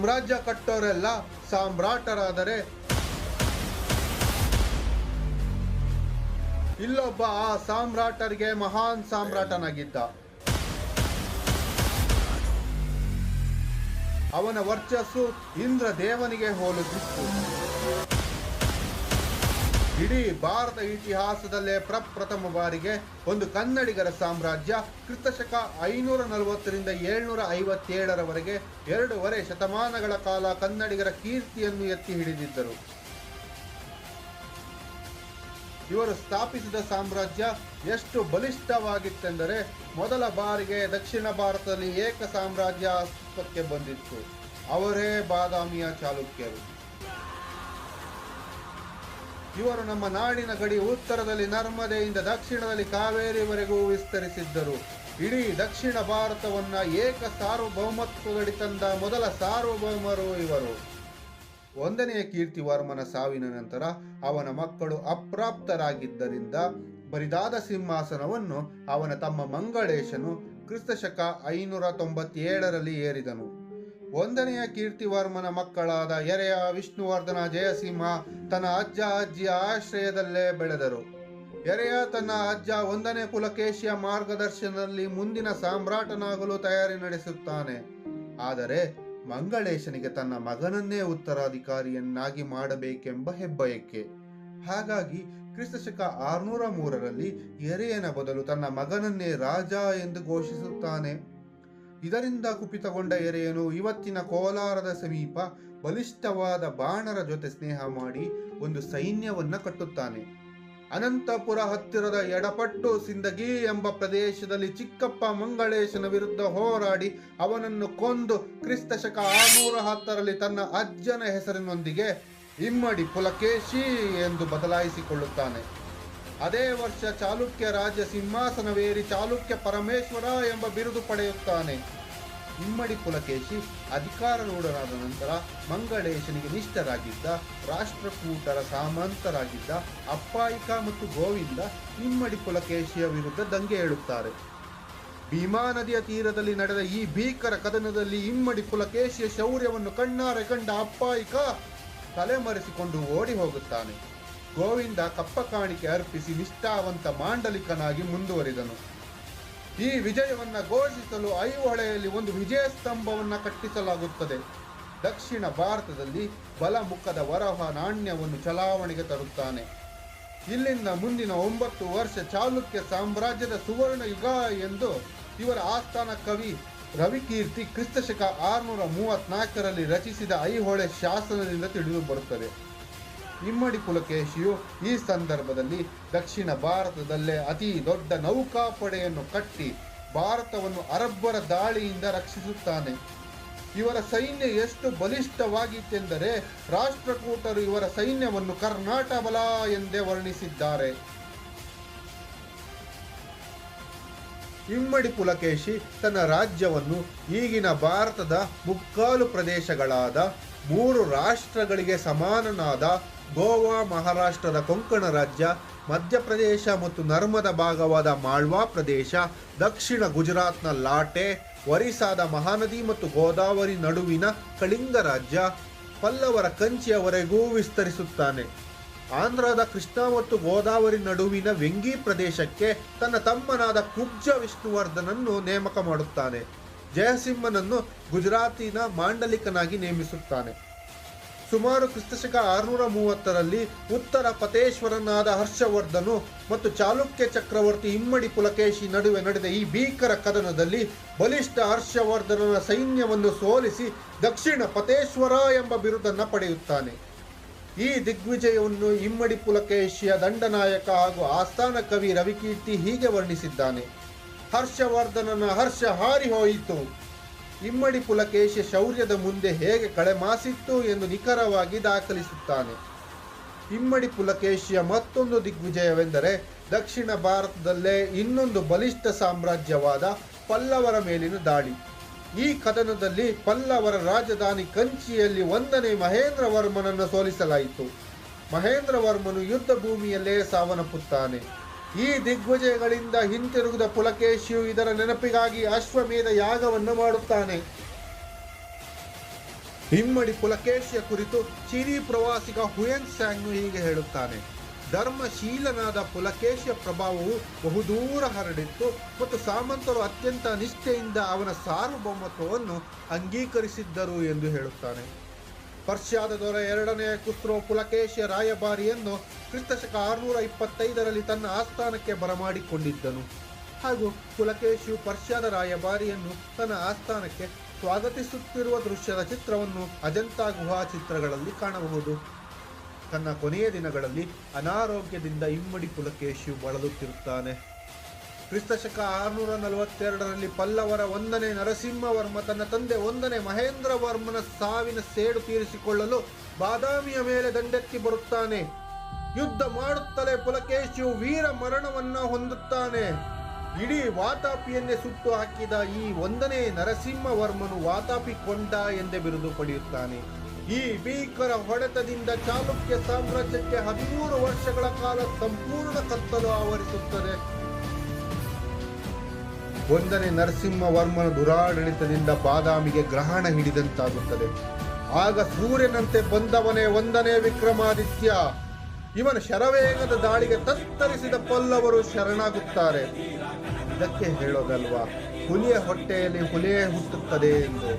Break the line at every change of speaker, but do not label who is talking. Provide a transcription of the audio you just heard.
ಸಾಮ್ರಾಜ್ಯ ಕಟ್ಟೋರೆಲ್ಲ ಸಾಮ್ರಾಟರಾದರೆ ಇಲ್ಲೊಬ್ಬ ಆ ಸಾಮ್ರಾಟರಿಗೆ ಮಹಾನ್ ಸಾಮ್ರಾಟನಾಗಿದ್ದ. ಅವನ ವರ್ಚಸ್ಸು ಇಂದ್ರ ದೇವನಿಗೆ ಹೋಲುತ್ತಿತ್ತು ಇಡೀ ಭಾರತ ಇತಿಹಾಸದಲ್ಲೇ ಪ್ರಪ್ರಥಮ ಬಾರಿಗೆ ಒಂದು ಕನ್ನಡಿಗರ ಸಾಮ್ರಾಜ್ಯ, ಕ್ರಿಸ್ತಶಕ ಐನೂರ ನಲವತ್ತರಿಂದ ಏಳ್ನೂರ ಐವತ್ತೇಳರವರೆಗೆ ಎರಡೂವರೆ ಶತಮಾನಗಳ ಕಾಲ ಕನ್ನಡಿಗರ ಕೀರ್ತಿಯನ್ನು ಎತ್ತಿ ಹಿಡಿದಿದ್ದರು. ಇವರು ಸ್ಥಾಪಿಸಿದ ಸಾಮ್ರಾಜ್ಯ ಎಷ್ಟು ಬಲಿಷ್ಠವಾಗಿತ್ತೆಂದರೆ ಮೊದಲ ಬಾರಿಗೆ ದಕ್ಷಿಣ ಭಾರತದಲ್ಲಿ ಏಕ ಸಾಮ್ರಾಜ್ಯ ಅಸ್ತಿತ್ವಕ್ಕೆ ಬಂದಿತ್ತು. ಅವರೇ ಬಾದಾಮಿಯ ಚಾಲುಕ್ಯರು. ಇವರು ನಮ್ಮ ನಾಡಿನ ಗಡಿ ಉತ್ತರದಲ್ಲಿ ನರ್ಮದೆಯಿಂದ ದಕ್ಷಿಣದಲ್ಲಿ ಕಾವೇರಿವರೆಗೂ ವಿಸ್ತರಿಸಿದ್ದರು. ಇಡೀ ದಕ್ಷಿಣ ಭಾರತವನ್ನ ಏಕ ಸಾರ್ವಭೌಮತ್ವದಡಿ ತಂದ ಮೊದಲ ಸಾರ್ವಭೌಮರು ಇವರು. ಒಂದನೆಯ ಕೀರ್ತಿವರ್ಮನ ಸಾವಿನ ನಂತರ ಅವನ ಮಕ್ಕಳು ಅಪ್ರಾಪ್ತರಾಗಿದ್ದರಿಂದ ಬರಿದಾದ ಸಿಂಹಾಸನವನ್ನು ಅವನ ತಮ್ಮ ಮಂಗಳೇಶನು ಕ್ರಿಸ್ತಶಕ ಐನೂರ ತೊಂಬತ್ತೇಳರಲ್ಲಿ ಏರಿದನು. ಒಂದನೆಯ ಕೀರ್ತಿವರ್ಮನ ಮಕ್ಕಳಾದ ಎರೆಯ ವಿಷ್ಣುವರ್ಧನ ಜಯಸಿಂಹ ತನ್ನ ಅಜ್ಜ ಅಜ್ಜಿಯ ಆಶ್ರಯದಲ್ಲೇ ಬೆಳೆದರು. ಎರೆಯ ತನ್ನ ಅಜ್ಜ ಒಂದನೇ ಪುಲಕೇಶಿಯ ಮಾರ್ಗದರ್ಶನದಲ್ಲಿ ಮುಂದಿನ ಸಾಮ್ರಾಟನಾಗಲು ತಯಾರಿ ನಡೆಸುತ್ತಾನೆ. ಆದರೆ ಮಂಗಳೇಶನಿಗೆ ತನ್ನ ಮಗನನ್ನೇ ಉತ್ತರಾಧಿಕಾರಿಯನ್ನಾಗಿ ಮಾಡಬೇಕೆಂಬ ಹೆಬ್ಬಯಕ್ಕೆ. ಹಾಗಾಗಿ ಕ್ರಿಸ್ತಶಕ ಆರ್ನೂರ ಮೂರರಲ್ಲಿ ಎರೆಯನ ಬದಲು ತನ್ನ ಮಗನನ್ನೇ ರಾಜ ಎಂದು ಘೋಷಿಸುತ್ತಾನೆ. ಇದರಿಂದ ಕುಪಿತಗೊಂಡ ಎರೆಯನು ಇವತ್ತಿನ ಕೋಲಾರದ ಸಮೀಪ ಬಲಿಷ್ಠವಾದ ಬಾಣರ ಜೊತೆ ಸ್ನೇಹ ಮಾಡಿ ಒಂದು ಸೈನ್ಯವನ್ನ ಕಟ್ಟುತ್ತಾನೆ. ಅನಂತಪುರ ಹತ್ತಿರದ ಎಡಪಟ್ಟು ಸಿಂದಗಿ ಎಂಬ ಪ್ರದೇಶದಲ್ಲಿ ಚಿಕ್ಕಪ್ಪ ಮಂಗಳೇಶನ ವಿರುದ್ಧ ಹೋರಾಡಿ ಅವನನ್ನು ಕೊಂದು ಕ್ರಿಸ್ತಶಕ ಆರುನೂರ ಹತ್ತರಲ್ಲಿ ತನ್ನ ಅಜ್ಜನ ಹೆಸರಿನೊಂದಿಗೆ ಇಮ್ಮಡಿ ಪುಲಕೇಶಿ ಎಂದು ಬದಲಾಯಿಸಿಕೊಳ್ಳುತ್ತಾನೆ. ಅದೇ ವರ್ಷ ಚಾಲುಕ್ಯ ರಾಜ್ಯ ಸಿಂಹಾಸನವೇರಿ ಚಾಲುಕ್ಯ ಪರಮೇಶ್ವರ ಎಂಬ ಬಿರುದು ಪಡೆಯುತ್ತಾನೆ. ಇಮ್ಮಡಿ ಪುಲಕೇಶಿ ಅಧಿಕಾರರೂಢರಾದ ನಂತರ ಮಂಗಳೇಶನಿಗೆ ನಿಷ್ಠರಾಗಿದ್ದ, ರಾಷ್ಟ್ರಕೂಟರ ಸಾಮಂತರಾಗಿದ್ದ ಅಪ್ಪಾಯಿಕ ಮತ್ತು ಗೋವಿಂದ ಇಮ್ಮಡಿ ಪುಲಕೇಶಿಯ ವಿರುದ್ಧ ದಂಗೆ ಏಳುತ್ತಾರೆ. ಭೀಮಾ ನದಿಯ ತೀರದಲ್ಲಿ ನಡೆದ ಈ ಭೀಕರ ಕದನದಲ್ಲಿ ಇಮ್ಮಡಿ ಪುಲಕೇಶಿಯ ಶೌರ್ಯವನ್ನು ಕಣ್ಣಾರೆ ಕಂಡ ಅಪ್ಪಾಯಿಕ ತಲೆಮರೆಸಿಕೊಂಡು ಓಡಿ ಹೋಗುತ್ತಾನೆ. ಗೋವಿಂದ ಕಪ್ಪ ಕಾಣಿಕೆ ಅರ್ಪಿಸಿ ನಿಷ್ಠಾವಂತ ಮಾಂಡಲಿಕನಾಗಿ ಮುಂದುವರಿದನು. ಈ ವಿಜಯವನ್ನ ಘೋಷಿಸಲು ಐಹೊಳೆಯಲ್ಲಿ ಒಂದು ವಿಜಯ ಸ್ತಂಭವನ್ನು ಕಟ್ಟಿಸಲಾಗುತ್ತದೆ. ದಕ್ಷಿಣ ಭಾರತದಲ್ಲಿ ಬಲಮುಖದ ವರಹ ನಾಣ್ಯವನ್ನು ಚಲಾವಣೆಗೆ ತರುತ್ತಾನೆ. ಇಲ್ಲಿಂದ ಮುಂದಿನ ಒಂಬತ್ತು ವರ್ಷ ಚಾಲುಕ್ಯ ಸಾಮ್ರಾಜ್ಯದ ಸುವರ್ಣ ಯುಗ ಎಂದು ಇವರ ಆಸ್ಥಾನ ಕವಿ ರವಿಕೀರ್ತಿ ಕ್ರಿಸ್ತಶಕ ಆರುನೂರ ಮೂವತ್ನಾಲ್ಕರಲ್ಲಿ ರಚಿಸಿದ ಐಹೊಳೆ ಶಾಸನದಿಂದ ತಿಳಿದು ಬರುತ್ತದೆ. ಇಮ್ಮಡಿ ಪುಲಕೇಶಿಯು ಈ ಸಂದರ್ಭದಲ್ಲಿ ದಕ್ಷಿಣ ಭಾರತದಲ್ಲೇ ಅತಿ ದೊಡ್ಡ ನೌಕಾಪಡೆಯನ್ನು ಕಟ್ಟಿ ಭಾರತವನ್ನು ಅರಬ್ಬರ ದಾಳಿಯಿಂದ ರಕ್ಷಿಸುತ್ತಾನೆ. ಇವರ ಸೈನ್ಯ ಎಷ್ಟು ಬಲಿಷ್ಠವಾಗಿತ್ತೆಂದರೆ ರಾಷ್ಟ್ರಕೂಟರು ಇವರ ಸೈನ್ಯವನ್ನು ಕರ್ನಾಟ ಬಲ ಎಂದೇ ವರ್ಣಿಸಿದ್ದಾರೆ. ಇಮ್ಮಡಿ ಪುಲಕೇಶಿ ತನ್ನ ರಾಜ್ಯವನ್ನು ಈಗಿನ ಭಾರತದ ಮುಕ್ಕಾಲು ಪ್ರದೇಶಗಳಾದ ಮೂರು ರಾಷ್ಟ್ರಗಳಿಗೆ ಸಮಾನನಾದ ಗೋವಾ, ಮಹಾರಾಷ್ಟ್ರದ ಕೊಂಕಣ ರಾಜ್ಯ, ಮಧ್ಯಪ್ರದೇಶ ಮತ್ತು ನರ್ಮದ ಭಾಗವಾದ ಮಾಳ್ವಾ ಪ್ರದೇಶ, ದಕ್ಷಿಣ ಗುಜರಾತ್ನ ಲಾಟೆ, ಒರಿಸ್ಸಾದ ಮಹಾನದಿ ಮತ್ತು ಗೋದಾವರಿ ನಡುವಿನ ಕಳಿಂಗ ರಾಜ್ಯ ಪಲ್ಲವರ ಕಂಚಿಯವರೆಗೂ ವಿಸ್ತರಿಸುತ್ತಾನೆ. ಆಂಧ್ರದ ಕೃಷ್ಣ ಮತ್ತು ಗೋದಾವರಿ ನಡುವಿನ ವೆಂಗಿ ಪ್ರದೇಶಕ್ಕೆ ತನ್ನ ತಮ್ಮನಾದ ಕುಬ್ಜ ವಿಷ್ಣುವರ್ಧನನ್ನು ನೇಮಕ ಮಾಡುತ್ತಾನೆ. ಜಯಸಿಂಹನನ್ನು ಗುಜರಾತಿನ ಮಾಂಡಲಿಕನಾಗಿ ನೇಮಿಸುತ್ತಾನೆ. ಸುಮಾರು ಕ್ರಿಸ್ತಶಕ ಆರುನೂರ ಮೂವತ್ತರಲ್ಲಿ ಉತ್ತರ ಪತೇಶ್ವರನಾದ ಹರ್ಷವರ್ಧನು ಮತ್ತು ಚಾಲುಕ್ಯ ಚಕ್ರವರ್ತಿ ಇಮ್ಮಡಿ ಪುಲಕೇಶಿ ನಡುವೆ ನಡೆದ ಈ ಭೀಕರ ಕದನದಲ್ಲಿ ಬಲಿಷ್ಠ ಹರ್ಷವರ್ಧನನ ಸೈನ್ಯವನ್ನು ಸೋಲಿಸಿ ದಕ್ಷಿಣ ಪತೇಶ್ವರ ಎಂಬ ಬಿರುದನ್ನು ಪಡೆಯುತ್ತಾನೆ. ಈ ದಿಗ್ವಿಜಯವನ್ನು ಇಮ್ಮಡಿ ಪುಲಕೇಶಿಯ ದಂಡನಾಯಕ ಹಾಗೂ ಆಸ್ಥಾನ ಕವಿ ರವಿಕೀರ್ತಿ ಹೀಗೆ ವರ್ಣಿಸಿದ್ದಾನೆ. ಹರ್ಷವರ್ಧನನ ಹರ್ಷ ಹಾರಿ ಹೋಯಿತು. ಇಮ್ಮಡಿ ಪುಲಕೇಶಿ ಶೌರ್ಯದ ಮುಂದೆ ಹೇಗೆ ಕಳೆಮಾಸಿತ್ತು ಎಂದು ನಿಖರವಾಗಿ ದಾಖಲಿಸುತ್ತಾನೆ. ಇಮ್ಮಡಿ ಪುಲಕೇಶಿಯ ಮತ್ತೊಂದು ದಿಗ್ವಿಜಯವೆಂದರೆ ದಕ್ಷಿಣ ಭಾರತದಲ್ಲೇ ಇನ್ನೊಂದು ಬಲಿಷ್ಠ ಸಾಮ್ರಾಜ್ಯವಾದ ಪಲ್ಲವರ ಮೇಲಿನ ದಾಳಿ. ಈ ಕದನದಲ್ಲಿ ಪಲ್ಲವರ ರಾಜಧಾನಿ ಕಂಚಿಯಲ್ಲಿ ಒಂದನೇ ಮಹೇಂದ್ರವರ್ಮನನ್ನು ಸೋಲಿಸಲಾಯಿತು. ಮಹೇಂದ್ರವರ್ಮನು ಯುದ್ಧ ಭೂಮಿಯಲ್ಲೇ ಸಾವನ್ನಪ್ಪುತ್ತಾನೆ. ಈ ದಿಗ್ವಿಜಯಗಳಿಂದ ಹಿಂತಿರುಗಿದ ಪುಲಕೇಶಿಯು ಇದರ ನೆನಪಿಗಾಗಿ ಅಶ್ವಮೇಧ ಯಾಗವನ್ನು ಮಾಡುತ್ತಾನೆ. ಹಿಮ್ಮಡಿ ಪುಲಕೇಶಿಯ ಕುರಿತು ಚೀನಿ ಪ್ರವಾಸಿಗ ಹುಯೆನ್ ಸ್ಯಾಂಗ್ನು ಹೀಗೆ ಹೇಳುತ್ತಾನೆ. ಧರ್ಮಶೀಲನಾದ ಪುಲಕೇಶಿಯ ಪ್ರಭಾವವು ಬಹುದೂರ ಹರಡಿತ್ತು ಮತ್ತು ಸಾಮಂತರು ಅತ್ಯಂತ ನಿಷ್ಠೆಯಿಂದ ಅವನ ಸಾರ್ವಭೌಮತ್ವವನ್ನು ಅಂಗೀಕರಿಸಿದ್ದರು ಎಂದು ಹೇಳುತ್ತಾನೆ. ಪರ್ಷ್ಯಾದ ದೊರೆ ಎರಡನೆಯ ಕುಸ್ರೋ ಪುಲಕೇಶಿಯ ರಾಯಭಾರಿಯನ್ನು ಕ್ರಿಸ್ತಶಕ ಆರುನೂರ ಇಪ್ಪತ್ತೈದರಲ್ಲಿ ತನ್ನ ಆಸ್ಥಾನಕ್ಕೆ ಬರಮಾಡಿಕೊಂಡಿದ್ದನು. ಹಾಗೂ ಪುಲಕೇಶಿಯು ಪರ್ಷಿಯಾದ ರಾಯಭಾರಿಯನ್ನು ತನ್ನ ಆಸ್ಥಾನಕ್ಕೆ ಸ್ವಾಗತಿಸುತ್ತಿರುವ ದೃಶ್ಯದ ಚಿತ್ರವನ್ನು ಅಜಂತಾ ಗುಹಾ ಚಿತ್ರಗಳಲ್ಲಿ ಕಾಣಬಹುದು. ತನ್ನ ಕೊನೆಯ ದಿನಗಳಲ್ಲಿ ಅನಾರೋಗ್ಯದಿಂದ ಇಮ್ಮಡಿ ಪುಲಕೇಶಿಯು ಬಳಲುತ್ತಿರುತ್ತಾನೆ. ಕ್ರಿಸ್ತಶಕ ಆರುನೂರ ನಲವತ್ತೆರಡರಲ್ಲಿ ಪಲ್ಲವರ ಒಂದನೇ ನರಸಿಂಹವರ್ಮ ತನ್ನ ತಂದೆ ಒಂದನೇ ಮಹೇಂದ್ರ ವರ್ಮನ ಸಾವಿನ ಸೇಡು ತೀರಿಸಿಕೊಳ್ಳಲು ಬಾದಾಮಿಯ ಮೇಲೆ ದಂಡೆತ್ತಿ ಬರುತ್ತಾನೆ. ಯುದ್ಧ ಮಾಡುತ್ತಲೇ ಪುಲಕೇಶಿಯು ವೀರ ಮರಣವನ್ನ ಹೊಂದುತ್ತಾನೆ. ಇಡೀ ವಾತಾಪಿಯನ್ನೇ ಸುಟ್ಟು ಹಾಕಿದ ಈ ಒಂದನೇ ನರಸಿಂಹವರ್ಮನು ವಾತಾಪಿ ಕೊಂಡ ಎಂದೇ ಬಿರುದು ಪಡೆಯುತ್ತಾನೆ. ಈ ಭೀಕರ ಹೊಡೆತದಿಂದ ಚಾಲುಕ್ಯ ಸಾಮ್ರಾಜ್ಯಕ್ಕೆ ಹದಿಮೂರು ವರ್ಷಗಳ ಕಾಲ ಸಂಪೂರ್ಣ ಕತ್ತಲು ಆವರಿಸುತ್ತದೆ. ಒಂದನೇ ನರಸಿಂಹವರ್ಮನ ದುರಾಡಳಿತದಿಂದ ಬಾದಾಮಿಗೆ ಗ್ರಹಣ ಹಿಡಿದಂತಾಗುತ್ತದೆ. ಆಗ ಸೂರ್ಯನಂತೆ ಬಂದವನೇ ಒಂದನೇ ವಿಕ್ರಮಾದಿತ್ಯ. ಇವನ ಶರವೇಗದ ದಾಳಿಗೆ ತತ್ತರಿಸಿದ ಪಲ್ಲವರು ಶರಣಾಗುತ್ತಾರೆ. ಇದಕ್ಕೆ ಹೇಳೋದಲ್ವಾ, ಹುಲಿಯ ಹೊಟ್ಟೆಯಲ್ಲಿ ಹುಲಿಯೇ ಹುಟ್ಟುತ್ತದೆ ಎಂದು.